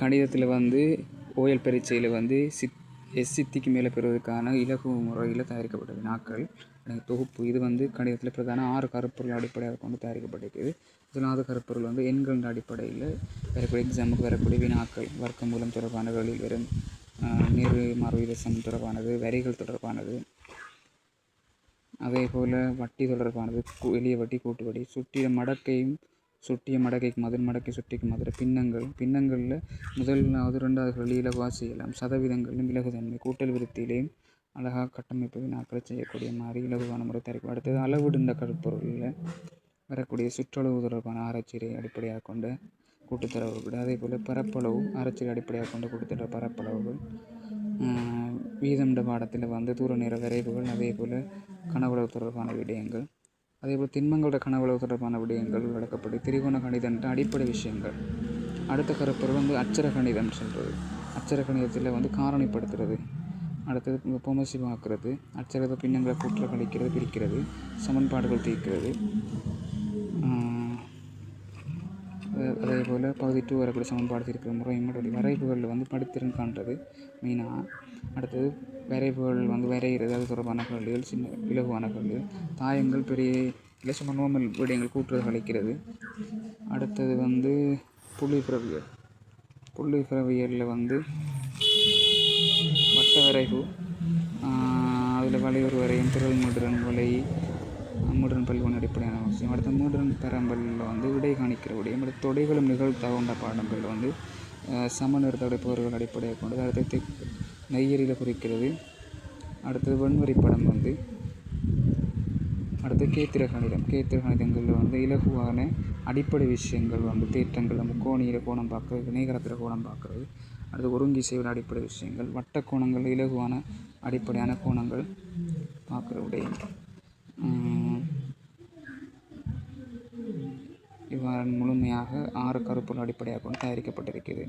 கணிதத்தில் வந்து ஓயல் பரீட்சையில் வந்து சித் எஸ்சித்திக்கு மேலே பெறுவதற்கான இலகு முறையில் தயாரிக்கப்பட்ட வினாக்கள் தொகுப்பு. இது வந்து கணிதத்தில் பிரதான ஆறு கருப்பொருள் அடிப்படையாக கொண்டு தயாரிக்கப்பட்டிருக்குது முதலாவது கருப்பொருள் வந்து எண்களின் அடிப்படையில் வரக்கூடிய எக்ஸாமுக்கு வரக்கூடிய வினாக்கள். வர்க்கமூலம் தொடர்பான தொடர்பானவர்களில் வரும் நேரு மாறுவிதசம் தொடர்பானது வரிகள் தொடர்பானது அதே போல் வட்டி தொடர்பானது எளிய வட்டி கூட்டு வட்டி சுற்றிய மடக்கையும் சுட்டிய மடக்கைக்கு மதில் மடக்கை சுட்டிக்கு மதுர. பின்னங்கள் பின்னங்களில் முதலாவது ரெண்டாவது இலகுவாக செய்யலாம் சதவீதங்களிலும் இலகுதன்மை கூட்டல் விருத்தியிலையும் அழகாக கட்டமைப்பு வினாக்களை செய்யக்கூடிய மாதிரி இலகுவான முறை தயாரிக்கும் அடுத்தது அளவிடுந்த கருப்பொருளில் வரக்கூடிய சுற்றளவு தொடர்பான ஆராய்ச்சியை அடிப்படையாக கொண்ட கூட்டுத்தரவுகள். அதே போல் பரப்பளவு ஆராய்ச்சியை அடிப்படையாக கொண்ட கூட்டுத்தர பரப்பளவுகள். வீதம் பாடத்தில் வந்து தூர நேர விரைவுகள். அதே போல் கனவுளவு தொடர்பான விடயங்கள். அதே போல் திண்மங்களோட கனவுளவு தொடர்பான விடயங்கள் விளக்கப்பட்டு திரிகோண கணிதன்ற அடிப்படை விஷயங்கள். அடுத்த கருப்பொருள் வந்து அச்சர கணிதம் சொல்கிறது அச்சர கணிதத்தில் வந்து காரணிப்படுத்துறது. அடுத்தது பொமசிவாக்குறது அச்சரத பின்னங்களை கூற்ற கழிக்கிறது பிரிக்கிறது சமன்பாடுகள் தீர்க்கிறது. அதேபோல் போல் பகுதி டூ வரக்கூடிய சமன்பாடு இருக்கிற முறை மட்டும் வரைவுகளில் வந்து படித்திறன் காண்றது மெயினாக அடுத்தது வரைவுகள் வந்து வரைகிறது அது தொடர்பான கேள்விகள் சின்ன இலகுவான கேள்விகள் தாயங்கள் பெரிய இல்லை சும்மா நோமல் விடயங்கள் கூட்டுறது கழிக்கிறது அடுத்தது வந்து புள்ளி பிறவியல். புள்ளி பிறவியலில் வந்து வட்ட வரைவு. அதில் வளைவர் வரையும் திரள் முடுறன் வலை முடுறன் பல்வன் அடிப்படையான அவசியம். அடுத்த முடுறன் பெரம்பலில் வந்து விடை காணிக்கிற விடயம் அடுத்த தொடைகளும் நிகழ்த்தவுண்ட பாடங்கள் வந்து அஹ், சமநிறுத்தோட போர்கள் அடிப்படையாக கொண்டது. அடுத்து தெக் நெய்யரியில் குறிக்கிறது. அடுத்தது வெண்வரி படம் வந்து அடுத்து கேத்திர கணிதம். கேத்திர கணிதங்களில் வந்து இலகுவான அடிப்படை விஷயங்கள் வந்து தேற்றங்கள் நம்ம கோணியில் கோணம் பார்க்குறது நேகரத்தில் கோணம் பார்க்குறது. அடுத்து ஒருங்கி செய்வது அடிப்படை விஷயங்கள் வட்ட கோணங்கள் இலகுவான அடிப்படையான கோணங்கள் பார்க்குற விடயம் இவ்வாறு முழுமையாக ஆறு கருப்பொருள் அடிப்படையாக கொண்டு தயாரிக்கப்பட்டிருக்கிறது.